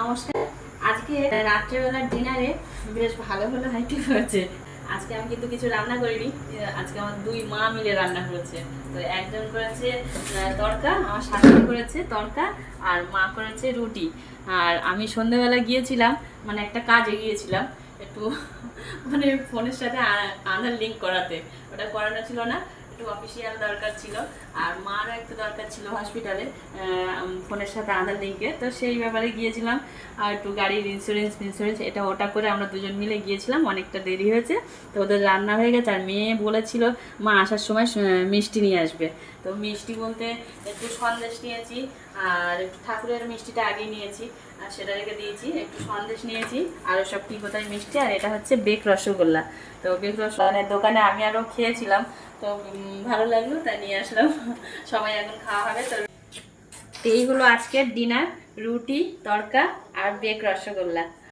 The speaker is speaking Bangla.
নমস্কার। আজকে রাত্রেবেলার ডিনারে বেশ ভালো ভালো আইটেম হয়েছে। আজকে আমি কিন্তু কিছু রান্না করিনি, আজকে আমার দুই মা মিলে রান্না করেছে। তো একজন করেছে তড়কা, আমার শাশুড়ি করেছে তড়কা আর মা করেছে রুটি। আর আমি সন্ধ্যেবেলা গিয়েছিলাম মানে একটা কাজে গিয়েছিলাম, একটু মানে ফোনের সাথে আধার লিঙ্ক করাতে। ওটা করানো ছিল না। একটু অফিসিয়াল দরকার ছিল। আর মারও একটু দরকার ছিল হসপিটালে ফোনের সাথে আধার লিঙ্কে তো সেই ব্যাপারে গিয়েছিলাম। আর একটু গাড়ির ইন্স্যুরেন্স ইন্স্যুরেন্স এটা ওটা করে আমরা দুজন মিলে গিয়েছিলাম। অনেকটা দেরি হয়েছে। তো ওদের রান্না হয়ে গেছে। আর মেয়ে বলেছিল, মা, আসার সময় মিষ্টি নিয়ে আসবে। তো মিষ্টি বলতে একটু সন্দেশ নিয়েছি। আর ঠাকুরের মিষ্টিটা আগে নিয়েছি। আর সেটা রেখে দিয়েছি। একটু সন্দেশ নিয়েছি। আর সব কি কোথায় মিষ্টি? আর এটা হচ্ছে বেক রসগোল্লা। তো বেক রসগোল্লার দোকানে আমি আরও খেয়েছিলাম। তো ভালো লাগল তা নিয়ে আসলাম। সবাই এখন খাওয়া হবে, তো এই হলো আজকের ডিনার, রুটি, তড়কা আর বেক রসগোল্লা।